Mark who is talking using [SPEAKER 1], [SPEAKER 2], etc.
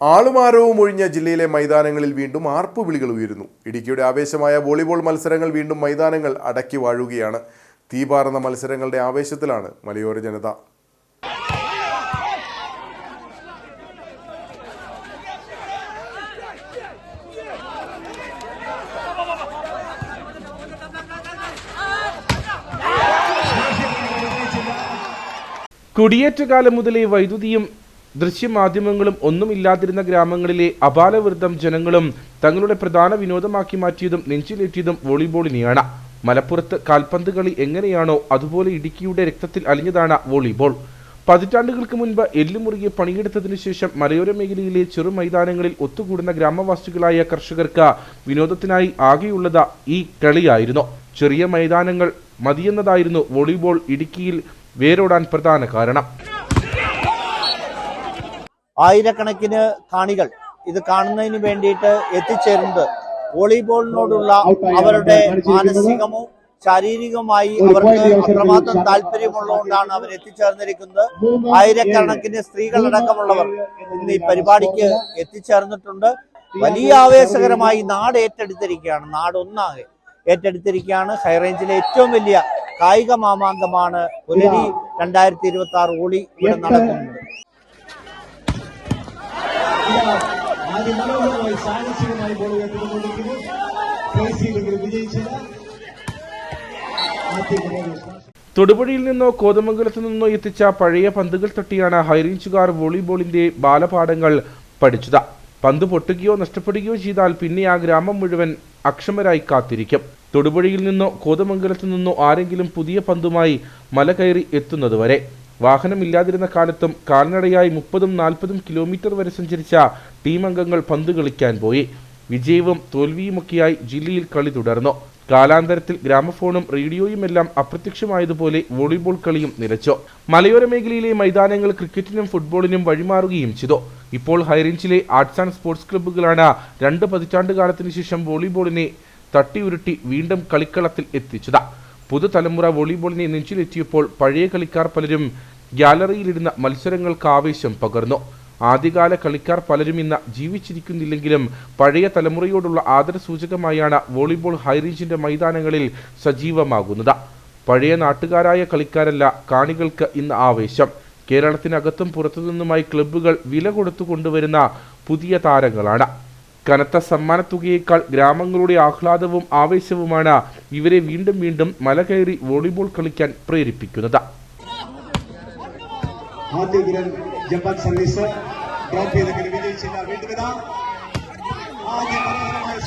[SPEAKER 1] ആളുമാരവും ഒഴിഞ്ഞ ജില്ലയിലെ മൈതാനങ്ങളിൽ വീണ്ടും ആർപ്പുവിളികൾ ഉയരുന്നു. ഇടുക്കിയുടെ ആവേശമായ വോളിബോൾ മത്സരങ്ങൾ വീണ്ടും മൈതാനങ്ങൾ അടക്കി വാഴുകയാണ്. തീപാറുന്ന മത്സരങ്ങളുടെ ആവേശത്തിലാണ് മലയോര ജനത.
[SPEAKER 2] കുടിയേറ്റ കാലം മുതലേ വൈദ്യുതിയും ദൃശ്യമാധ്യമങ്ങളും ഒന്നുമില്ലാതിരുന്ന ഗ്രാമങ്ങളിലെ അപാലവൃദ്ധം ജനങ്ങളും തങ്ങളുടെ പ്രധാന വിനോദമാക്കി മാറ്റിയതും നെഞ്ചിലേറ്റിയതും വോളിബോളിനെയാണ്. മലപ്പുറത്ത് കാൽപന്ത് കളി എങ്ങനെയാണോ അതുപോലെ ഇടുക്കിയുടെ രക്തത്തിൽ അലിഞ്ഞതാണ് വോളിബോൾ. പതിറ്റാണ്ടുകൾക്ക് മുൻപ് എല്ലുമുറുകെ പണിയെടുത്തതിനു ശേഷം മലയോര മേഖലയിലെ ചെറു മൈതാനങ്ങളിൽ ഒത്തുകൂടുന്ന ഗ്രാമവാസികളായ കർഷകർക്ക് വിനോദത്തിനായി ആകെയുള്ളത് ഈ കളിയായിരുന്നു. ചെറിയ മൈതാനങ്ങൾ മതിയെന്നതായിരുന്നു വോളിബോൾ ഇടുക്കിയിൽ വേരോടാൻ പ്രധാന കാരണം.
[SPEAKER 3] ആയിരക്കണക്കിന് കാണികൾ ഇത് കാണുന്നതിന് വേണ്ടിയിട്ട് എത്തിച്ചേരുന്നത്. വോളിബോളിനോടുള്ള അവരുടെ മാനസികമോ ശാരീരികമായി അവർക്ക് അത്രമാത്രം താല്പര്യമുള്ളതുകൊണ്ടാണ് അവർ എത്തിച്ചേർന്നിരിക്കുന്നത്. ആയിരക്കണക്കിന് സ്ത്രീകളടക്കമുള്ളവർ ഇന്ന് ഈ പരിപാടിക്ക് എത്തിച്ചേർന്നിട്ടുണ്ട്. വലിയ ആവേശകരമായി നാട് ഏറ്റെടുത്തിരിക്കുകയാണ്. നാട് ഒന്നാകെ ഏറ്റെടുത്തിരിക്കുകയാണ്. ഹൈറേഞ്ചിലെ ഏറ്റവും വലിയ കായിക മാമാങ്കമാണ് പുലരി രണ്ടായിരത്തി ഇരുപത്തി ആറ് ഓളി ഇവിടെ നടക്കുന്നത്.
[SPEAKER 4] അതിമനോഹരമായി സാഹസികമായി ബോൾ ഉയർത്തിക്കൊണ്ടിരിക്കുന്നു
[SPEAKER 2] തൊടുപുഴയിൽ നിന്നോ കോതമംഗലത്ത് നിന്നോ എത്തിച്ച പഴയ പന്തുകൾ തട്ടിയാണ് ഹൈറേഞ്ചുകാർ വോളിബോളിന്റെ ബാലപാഠങ്ങൾ പഠിച്ചത്. പന്ത് പൊട്ടുകയോ നഷ്ടപ്പെടുകയോ ചെയ്താൽ പിന്നെ ആ ഗ്രാമം മുഴുവൻ അക്ഷമരായി കാത്തിരിക്കും. തൊടുപുഴയിൽ നിന്നോ കോതമംഗലത്ത് നിന്നോ ആരെങ്കിലും പുതിയ പന്തുമായി മല കയറി എത്തുന്നതുവരെ വാഹനമില്ലാതിരുന്ന കാലത്തും കാൽനടയായി മുപ്പതും നാൽപ്പതും കിലോമീറ്റർ വരെ സഞ്ചരിച്ച ടീം അംഗങ്ങൾ പന്ത് കളിക്കാൻ പോയി. വിജയവും തോൽവിയുമൊക്കെയായി ജില്ലയിൽ കളി തുടർന്നു. കാലാന്തരത്തിൽ ഗ്രാമഫോണും റേഡിയോയുമെല്ലാം അപ്രത്യക്ഷമായതുപോലെ വോളിബോൾ കളിയും നിലച്ചു. മലയോര മേഖലയിലെ മൈതാനങ്ങൾ ക്രിക്കറ്റിനും ഫുട്ബോളിനും വഴിമാറുകയും ചെയ്തു. ഇപ്പോൾ ഹൈറേഞ്ചിലെ ആർട്സ് ആൻഡ് സ്പോർട്സ് ക്ലബ്ബുകളാണ് രണ്ട് പതിറ്റാണ്ട് കാലത്തിന് ശേഷം വോളിബോളിനെ തട്ടിയുരുട്ടി വീണ്ടും കളിക്കളത്തിൽ എത്തിച്ചത്. പുതുതലമുറ വോളിബോളിനെ നെഞ്ചിലെത്തിയപ്പോൾ പഴയ കളിക്കാർ പലരും ഗ്യാലറിയിലിരുന്ന മത്സരങ്ങൾക്ക് ആവേശം പകർന്നു. ആദ്യകാല കളിക്കാർ പലരും ഇന്ന് ജീവിച്ചിരിക്കുന്നില്ലെങ്കിലും പഴയ തലമുറയോടുള്ള ആദരസൂചകമായാണ് വോളിബോൾ ഹൈറേഞ്ചിന്റെ മൈതാനങ്ങളിൽ സജീവമാകുന്നത്. പഴയ നാട്ടുകാരായ കളിക്കാരല്ല കാണികൾക്ക് ഇന്ന് ആവേശം. കേരളത്തിനകത്തും പുറത്തുനിന്നുമായി ക്ലബ്ബുകൾ വില കൊടുത്തു കൊണ്ടുവരുന്ന പുതിയ താരങ്ങളാണ്. കനത്ത സമ്മാനത്തുകയേക്കാൾ ഗ്രാമങ്ങളുടെ ആഹ്ലാദവും ആവേശവുമാണ് ഇവരെ വീണ്ടും വീണ്ടും മല കയറി വോളിബോൾ കളിക്കാൻ പ്രേരിപ്പിക്കുന്നത്.
[SPEAKER 4] ஆத்தி வீரர் ஜப்பான் சர்வீசர் டிராப் செய்த விஜய் சின்ன வீட்டுக்கு தான் ஆதி மனோகரமான